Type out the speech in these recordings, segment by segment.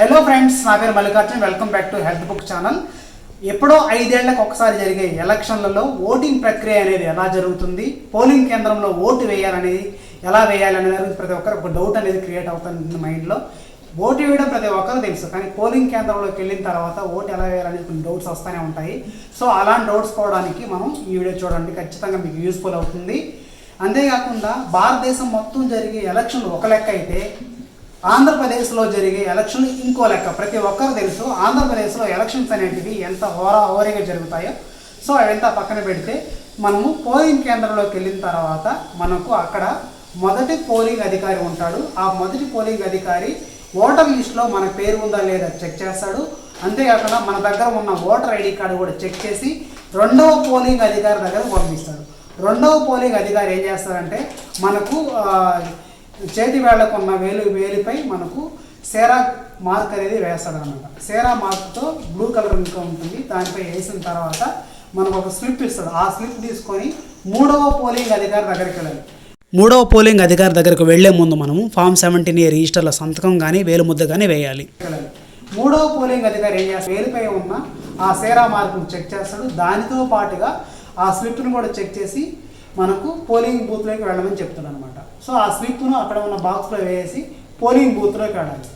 Hello friends నా పేరు Mallikarjun. Welcome back to health book channel ఎప్పుడో ఐదేళ్ళకు ఒకసారి జరిగే ఎలక్షన్లలో ఓటింగ్ ప్రక్రియ అనేది ఎలా జరుగుతుంది? పోలింగ్ కేంద్రంలో ఓటు వేయాలనేది ఎలా వేయాలనే ప్రతి ఒక్కరు ఒక డౌట్ అనేది క్రియేట్ అవుతుంది మైండ్లో ఓటు వేయడం ప్రతి ఒక్కరు తెలుసు కానీ పోలింగ్ కేంద్రంలోకి వెళ్ళిన తర్వాత ఓటు ఎలా వేయాలనేది కొన్ని డౌట్స్ వస్తూనే ఉంటాయి. సో అలాంటి డౌట్స్ పోవడానికి మనం ఈ వీడియో చూడండి. ఖచ్చితంగా మీకు యూస్ఫుల్ అవుతుంది. అంతేకాకుండా భారతదేశం మొత్తం జరిగే ఎలక్షన్లు ఒక లెక్క అయితే ఆంధ్రప్రదేశ్లో జరిగే ఎలక్షన్ ఇంకో లెక్క. ప్రతి ఒక్కరు తెలుసు ఆంధ్రప్రదేశ్లో ఎలక్షన్స్ అనేటివి ఎంత హోరా హోరీగా జరుగుతాయో. సో అవంతా పక్కన పెడితే మనము పోలింగ్ కేంద్రంలోకి వెళ్ళిన తర్వాత మనకు అక్కడ మొదటి పోలింగ్ అధికారి ఉంటాడు. ఆ మొదటి పోలింగ్ అధికారి ఓటర్ లిస్ట్లో మన పేరు ఉందా లేదా చెక్ చేస్తాడు. అంతేకాకుండా మన దగ్గర ఉన్న ఓటర్ ఐడి కార్డు కూడా చెక్ చేసి రెండవ పోలింగ్ అధికారి దగ్గర పంపిస్తాడు. రెండవ పోలింగ్ అధికారి ఏం చేస్తారంటే మనకు చేతి వేళ్ళకు ఉన్న వేలు వేలిపై మనకు సేరా మార్క్ అనేది వేస్తాడు అనమాట సేరా మార్క్తో బ్లూ కలర్ ఇంకా ఉంటుంది. దానిపై వేసిన తర్వాత మనకు ఒక స్లిప్ ఇస్తాడు. ఆ స్లిప్ తీసుకొని మూడవ పోలింగ్ అధికారి దగ్గరికి వెళ్ళాలి. మూడవ పోలింగ్ అధికారి దగ్గరకు వెళ్ళే ముందు మనము ఫామ్ సెవెంటీన్ ఏ రిజిస్టర్లో సంతకం కానీ వేలు ముద్ద కానీ వేయాలి. మూడవ పోలింగ్ అధికారి ఏం చేస్తాడు? వేలిపై ఉన్న ఆ సేరా మార్కును చెక్ చేస్తాడు. దానితో పాటుగా ఆ స్లిప్ను కూడా చెక్ చేసి మనకు పోలింగ్ బూత్లోకి వెళ్ళమని చెప్తుంది అనమాట సో ఆ స్లిప్ను అక్కడ ఉన్న బాక్స్లో వేసి పోలింగ్ బూత్లోకి వెళ్ళాలి.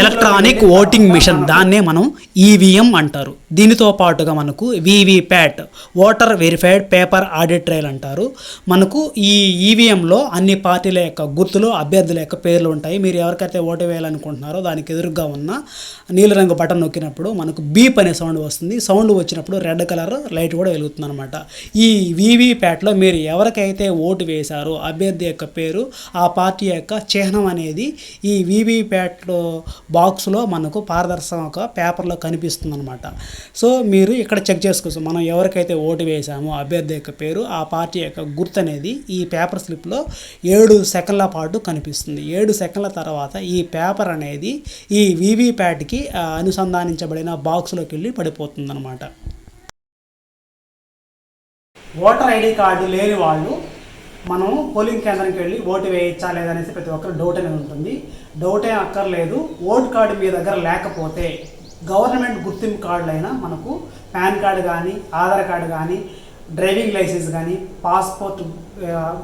ఎలక్ట్రానిక్ ఓటింగ్ మిషన్ దాన్నే మనం ఈవీఎం అంటారు. దీనితో పాటుగా మనకు VVPAT voter verified paper audit trial అంటారు. మనకు ఈ ఈవీఎంలో అన్ని పార్టీల యొక్క గుర్తులు అభ్యర్థుల యొక్క పేర్లు ఉంటాయి. మీరు ఎవరికైతే ఓటు వేయాలనుకుంటున్నారో దానికి ఎదురుగా ఉన్న నీలిరంగు బటన్ నొక్కినప్పుడు మనకు బీప్ అనే సౌండ్ వస్తుంది. సౌండ్ వచ్చినప్పుడు రెడ్ కలర్ లైట్ కూడా వెలుగుతుంది అనమాట ఈ వీవీప్యాట్లో మీరు ఎవరికైతే ఓటు వేశారో అభ్యర్థి యొక్క పేరు ఆ పార్టీ యొక్క చిహ్నం అనేది ఈ వీవీప్యాట్లో బాక్స్లో మనకు పారదర్శక పేపర్లో కనిపిస్తుంది అనమాట సో మీరు ఇక్కడ చెక్ చేసుకోవచ్చు. మనం ఎవరికైతే ఓటు వేసామో అభ్యర్థి యొక్క పేరు ఆ పార్టీ యొక్క గుర్తు అనేది ఈ పేపర్ స్లిప్లో ఏడు సెకండ్ల పాటు కనిపిస్తుంది. ఏడు సెకండ్ల తర్వాత ఈ పేపర్ అనేది ఈ వీవీప్యాట్కి అనుసంధానించబడిన బాక్స్లోకి వెళ్ళి పడిపోతుందనమాట ఓటర్ ఐడి కార్డు లేని వాళ్ళు మనం పోలింగ్ కేంద్రానికి వెళ్ళి ఓటు వేయించా లేదనేసి ప్రతి ఒక్కరు డౌట్ అనేది ఉంటుంది. డౌట్ ఏం అక్కర్లేదు. ఓటు కార్డు మీ దగ్గర లేకపోతే గవర్నమెంట్ గుర్తింపు కార్డులు అయినా మనకు పాన్ కార్డు కానీ ఆధార్ కార్డు కానీ డ్రైవింగ్ లైసెన్స్ కానీ పాస్పోర్ట్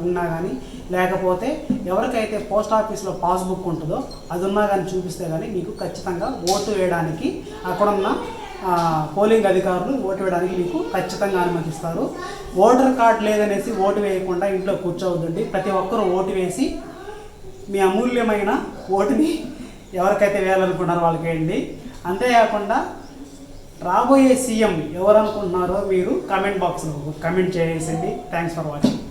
ఉన్నా కానీ లేకపోతే ఎవరికైతే పోస్ట్ ఆఫీస్లో పాస్బుక్ ఉంటుందో అది ఉన్నా కానీ చూపిస్తే కానీ మీకు ఖచ్చితంగా ఓటు వేయడానికి అక్కడున్న ఉన్న పోలింగ్ అధికారులు ఓటు వేయడానికి మీకు ఖచ్చితంగా అనుమతిస్తారు. ఓటర్ కార్డు లేదనేసి ఓటు వేయకుండా ఇంట్లో కూర్చోవద్దండి. ప్రతి ఒక్కరూ ఓటు వేసి మీ అమూల్యమైన ఓటుని ఎవరికైతే వేయాలనుకున్నారో వాళ్ళకి వేయండి అంతేకాకుండా రాబోయే సీఎం ఎవరు అనుకుంటున్నారో మీరు కమెంట్ బాక్స్లో కమెంట్ చేసేయండి థ్యాంక్స్ ఫర్ వాచింగ్